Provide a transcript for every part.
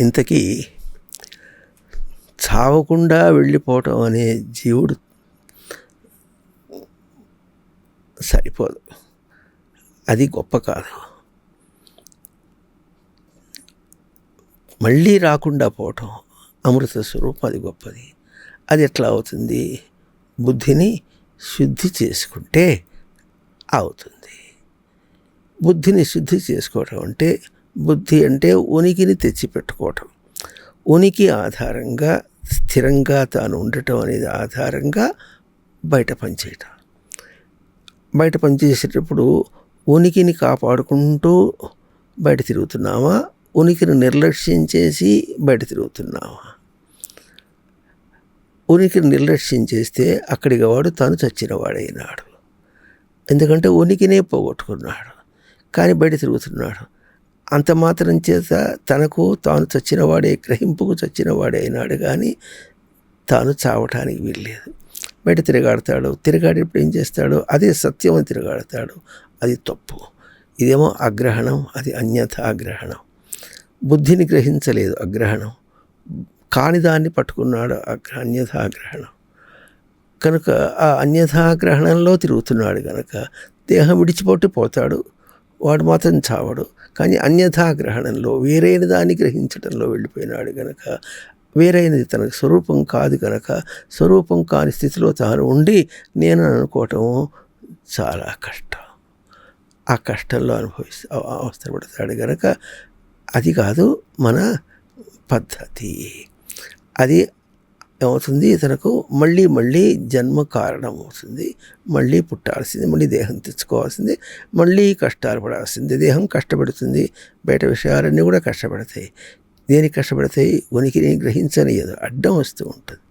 ఇంతకీ చావకుండా వెళ్ళిపోవటం అనే జీవుడు సరిపోదు. అది గొప్ప కాదు మళ్ళీ రాకుండా పోవటం అమృత స్వరూపం అది గొప్పది. అది ఎట్లా అవుతుంది? బుద్ధిని శుద్ధి చేసుకుంటే అవుతుంది. బుద్ధిని శుద్ధి చేసుకోవటం అంటే బుద్ధి అంటే ఉనికిని తెచ్చిపెట్టుకోవటం. ఉనికి ఆధారంగా స్థిరంగా తాను ఉండటం అనేది ఆధారంగా బయట పనిచేయటం. బయట పనిచేసేటప్పుడు ఉనికిని కాపాడుకుంటూ బయట తిరుగుతున్నామా ఉనికిని నిర్లక్ష్యం చేసి బయట తిరుగుతున్నావా? ఉనికిని నిర్లక్ష్యం చేస్తే అక్కడికి వాడు తాను చచ్చిన వాడైనాడు. ఎందుకంటే ఉనికినే పోగొట్టుకున్నాడు. కానీ బయట తిరుగుతున్నాడు. అంత మాత్రం చేత తనకు తాను చచ్చిన వాడే గ్రహింపుకు చచ్చినవాడే అయినాడు కానీ తాను చావటానికి వీల్లేదు. బయట తిరగాడతాడు. తిరగాడేప్పుడు ఏం చేస్తాడు? అదే సత్యం అని తిరగాడతాడు. అది తప్పు. ఇదేమో అగ్రహణం. అది అన్యథ అగ్రహణం. బుద్ధిని గ్రహించలేదు అగ్రహణం. కాని దాన్ని పట్టుకున్నాడు అగ్ర అన్యథాగ్రహణం కనుక ఆ అన్యథాగ్రహణంలో తిరుగుతున్నాడు కనుక దేహం విడిచిపోతే పోతాడు. వాడు మాత్రం చావడు. కానీ అన్యథాగ్రహణంలో వేరైన దాన్ని గ్రహించడంలో వెళ్ళిపోయినాడు కనుక వేరైనది తనకు స్వరూపం కాదు కనుక స్వరూపం కాని స్థితిలో తాను ఉండి నేను అనుకోవటం చాలా కష్టం. ఆ కష్టంలో అనుభవిస్తూ అవసరపడతాడు కనుక అది కాదు మన పద్ధతి. అది ఏమవుతుంది? తనకు మళ్ళీ మళ్ళీ జన్మ కారణం అవుతుంది మళ్ళీ పుట్టాల్సింది మళ్ళీ దేహం తెచ్చుకోవాల్సింది మళ్ళీ కష్టాలు పడాల్సింది. దేహం కష్టపడుతుంది. బయట విషయాలన్నీ కూడా కష్టపడతాయి. దేనికి కష్టపడతాయి? ఉనికిని గ్రహించనియదు అడ్డం వస్తూ ఉంటుంది.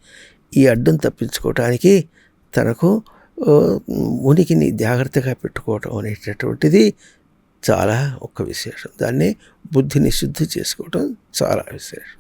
ఈ అడ్డం తప్పించుకోవటానికి తనకు ఉనికిని జాగ్రత్తగా పెట్టుకోవటం అనేటటువంటిది చాలా ఒక విశేషం. దాన్ని బుద్ధిని శుద్ధి చేసుకోవటం చాలా విశేషం.